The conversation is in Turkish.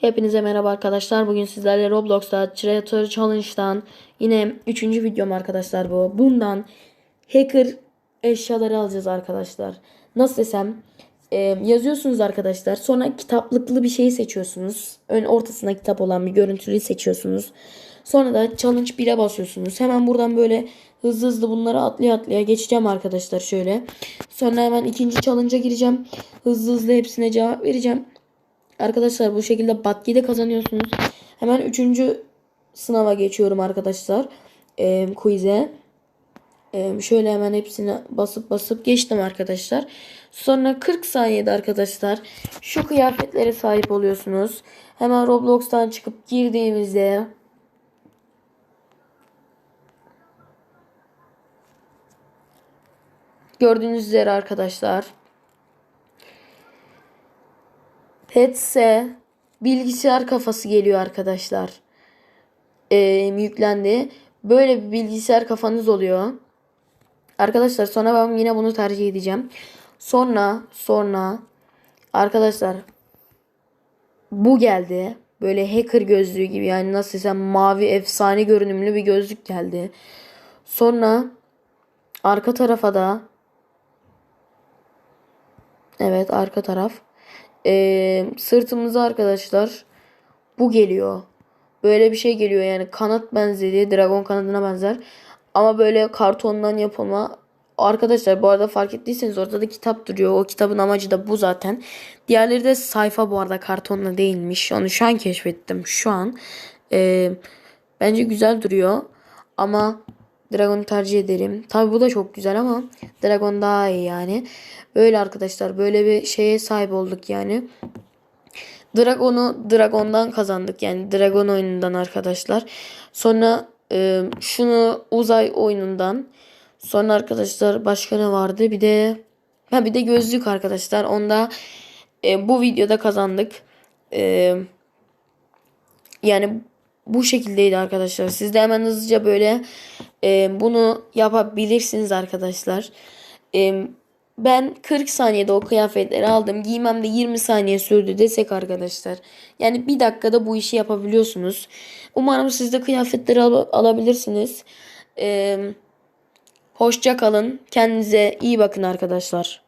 Hepinize merhaba arkadaşlar. Bugün sizlerle Roblox'ta Creator Challenge'dan yine 3. videom arkadaşlar bu. Bundan hacker eşyaları alacağız arkadaşlar. Nasıl desem e, yazıyorsunuz arkadaşlar. Sonra kitaplıklı bir şeyi seçiyorsunuz. Ön ortasında kitap olan bir görüntülüyü seçiyorsunuz. Sonra da challenge 1'e basıyorsunuz. Hemen buradan böyle hızlı hızlı bunları atlaya atlaya geçeceğim arkadaşlar şöyle. Sonra hemen ikinci challenge'a gireceğim. Hızlı hızlı hepsine cevap vereceğim. Arkadaşlar bu şekilde batkiyi de kazanıyorsunuz. Hemen üçüncü sınava geçiyorum arkadaşlar. Ee, quiz'e. Ee, şöyle hemen hepsini basıp basıp geçtim arkadaşlar. Sonra 40 saniyede arkadaşlar şu kıyafetlere sahip oluyorsunuz. Hemen Roblox'tan çıkıp girdiğimizde gördüğünüz üzere arkadaşlar Petse bilgisayar kafası geliyor arkadaşlar. Ee, yüklendi. Böyle bir bilgisayar kafanız oluyor. Arkadaşlar sonra ben yine bunu tercih edeceğim. Sonra sonra arkadaşlar bu geldi. Böyle hacker gözlüğü gibi yani nasıl desem mavi efsane görünümlü bir gözlük geldi. Sonra arka tarafa da evet arka taraf ee, sırtımıza arkadaşlar bu geliyor. Böyle bir şey geliyor yani kanat benzeri dragon kanadına benzer. Ama böyle kartondan yapılma. Arkadaşlar bu arada fark ettiyseniz orada da kitap duruyor. O kitabın amacı da bu zaten. Diğerleri de sayfa bu arada kartonla değilmiş. Onu şu an keşfettim. Şu an. Ee, bence güzel duruyor. Ama Dragon'u tercih ederim. Tabi bu da çok güzel ama Dragon daha iyi yani. Böyle arkadaşlar böyle bir şeye sahip olduk yani. Dragon'u Dragon'dan kazandık yani Dragon oyunundan arkadaşlar. Sonra e, şunu uzay oyunundan. Sonra arkadaşlar başka ne vardı? Bir de ha bir de gözlük arkadaşlar. Onda e, bu videoda kazandık. E, yani bu şekildeydi arkadaşlar. Siz de hemen hızlıca böyle e, bunu yapabilirsiniz arkadaşlar. E, ben 40 saniyede o kıyafetleri aldım. Giymem de 20 saniye sürdü desek arkadaşlar. Yani bir dakikada bu işi yapabiliyorsunuz. Umarım siz de kıyafetleri al- alabilirsiniz. E, hoşça kalın. Kendinize iyi bakın arkadaşlar.